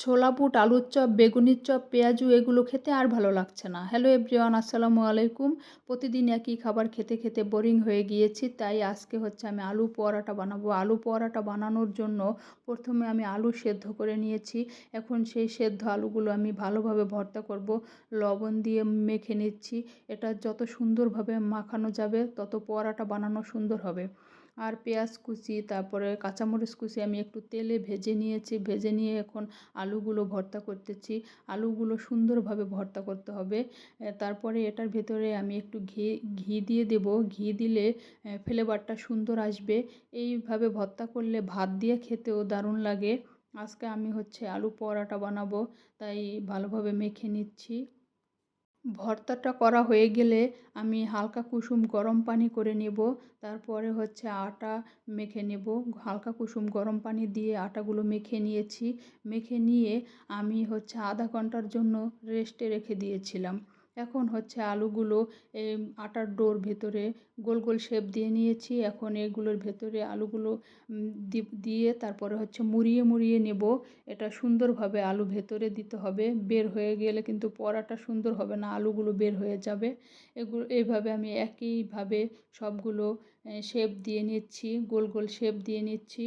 ছোলা বুট, আলুর chop, বেগুনির chop, পেঁয়াজু, এগুলো খেতে আর ভালো লাগছে না। হ্যালো এভরিওয়ান, আসসালামু আলাইকুম। প্রতিদিন একই খাবার খেতে খেতে বোরিং হয়ে গিয়েছি, তাই আজকে হচ্ছে আমি আলু পরোটা বানাবো। আলু পরোটা বানানোর জন্য প্রথমে আমি আলু সেদ্ধ করে নিয়েছি। এখন সেই সেদ্ধ আলুগুলো আমি ভালোভাবে ভর্তা করব। লবণ দিয়ে মেখে নিচ্ছি। এটা যত সুন্দরভাবে মাখানো যাবে, তত পরোটা বানানো সুন্দর হবে। আর পেঁয়াজ কুচি, তারপরে কাঁচামরিচ কুচি আমি একটু তেলে ভেজে নিয়েছি। ভেজে নিয়ে এখন আলুগুলো ভর্তা করতেছি। আলুগুলো সুন্দরভাবে ভর্তা করতে হবে। তারপরে এটার ভেতরে আমি একটু ঘি ঘি দিয়ে দেব। ঘি দিলে ফ্লেভারটা সুন্দর আসবে। এইভাবে ভর্তা করলে ভাত দিয়ে খেতেও দারুণ লাগে। আজকে আমি হচ্ছে আলু পরোটা বানাবো, তাই ভালোভাবে মেখে নিচ্ছি। ভর্তাটা করা হয়ে গেলে আমি হালকা কুসুম গরম পানি করে নেব। তারপরে হচ্ছে আটা মেখে নেব। হালকা কুসুম গরম পানি দিয়ে আটাগুলো মেখে নিয়েছি। মেখে নিয়ে আমি হচ্ছে আধা ঘণ্টার জন্য রেস্টে রেখে দিয়েছিলাম। এখন হচ্ছে আলুগুলো এই আটার ডোর ভেতরে গোল গোল শেপ দিয়ে নিয়েছি। এখন এগুলোর ভেতরে আলুগুলো দিয়ে তারপরে হচ্ছে মুড়িয়ে মুড়িয়ে নেব। এটা সুন্দরভাবে আলু ভেতরে দিতে হবে। বের হয়ে গেলে কিন্তু পরাটা সুন্দর হবে না, আলুগুলো বের হয়ে যাবে। এগুলো এইভাবে আমি একইভাবে সবগুলো শেপ দিয়ে নিচ্ছি, গোল গোল শেপ দিয়ে নিচ্ছি।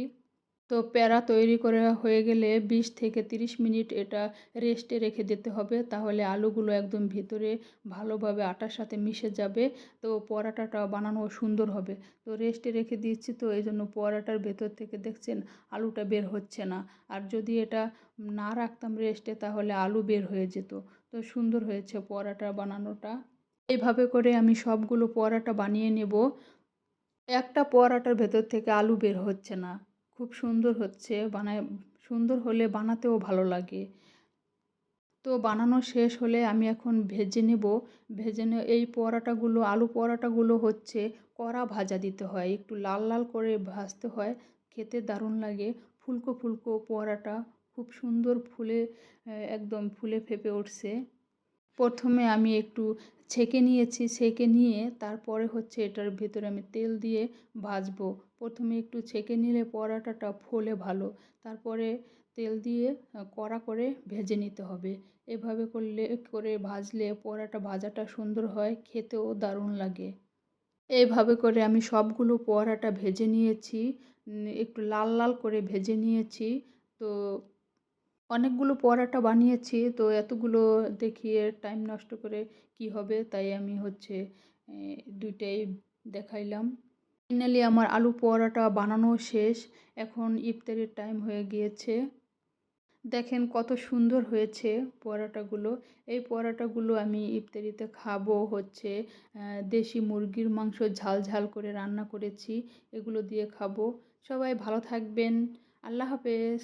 তো প্যারা তৈরি করা হয়ে গেলে বিশ থেকে তিরিশ মিনিট এটা রেস্টে রেখে দিতে হবে। তাহলে আলুগুলো একদম ভিতরে ভালোভাবে আটার সাথে মিশে যাবে। তো পরাটাটা বানানো সুন্দর হবে। তো রেস্টে রেখে দিচ্ছি তো এই জন্য পরাটার ভেতর থেকে দেখছেন আলুটা বের হচ্ছে না। আর যদি এটা না রাখতাম রেস্টে তাহলে আলু বের হয়ে যেত। তো সুন্দর হয়েছে পরাটা বানানোটা। এইভাবে করে আমি সবগুলো পরাটা বানিয়ে নেব। একটা পরাটার ভেতর থেকে আলু বের হচ্ছে না। খুব সুন্দর হচ্ছে, বানায়, সুন্দর হলে বানাতেও ভালো লাগে। তো বানানো শেষ হলে আমি এখন ভেজে নেব। ভেজে নে এই পরোটাগুলো, আলু পরোটাগুলো হচ্ছে কড়া ভাজা দিতে হয়। একটু লাল লাল করে ভাজতে হয়, খেতে দারুণ লাগে। ফুলকো ফুলকো পরোটা খুব সুন্দর ফুলে একদম ফুলে ফেপে উঠছে। প্রথমে আমি একটু ছেঁকে নিয়েছি, ছেঁকে নিয়ে তারপরে হচ্ছে এটার ভেতরে আমি তেল দিয়ে ভাজবো। প্রথমে একটু ছেঁকে নিলে পরাটাটা ফোলে ভালো। তারপরে তেল দিয়ে কড়া করে ভেজে নিতে হবে। এভাবে করলে, করে ভাজলে পরাটা ভাজাটা সুন্দর হয়, খেতেও দারুণ লাগে। এইভাবে করে আমি সবগুলো পরাটা ভেজে নিয়েছি। একটু লাল লাল করে ভেজে নিয়েছি। তো অনেকগুলো পরাটা বানিয়েছি। তো এতগুলো দেখিয়ে টাইম নষ্ট করে কি হবে? তাই আমি হচ্ছে দুইটাই দেখাইলাম। ফাইনালি আমার আলু পরোটা বানানো শেষ। এখন ইফতারের টাইম হয়ে গিয়েছে। দেখেন কত সুন্দর হয়েছে পরোটাগুলো। এই পরোটাগুলো আমি ইফতারিতে খাব হচ্ছে দেশি মুরগির মাংস ঝাল ঝাল করে রান্না করেছি, এগুলো দিয়ে খাব। সবাই ভালো থাকবেন। আল্লাহ হাফেজ।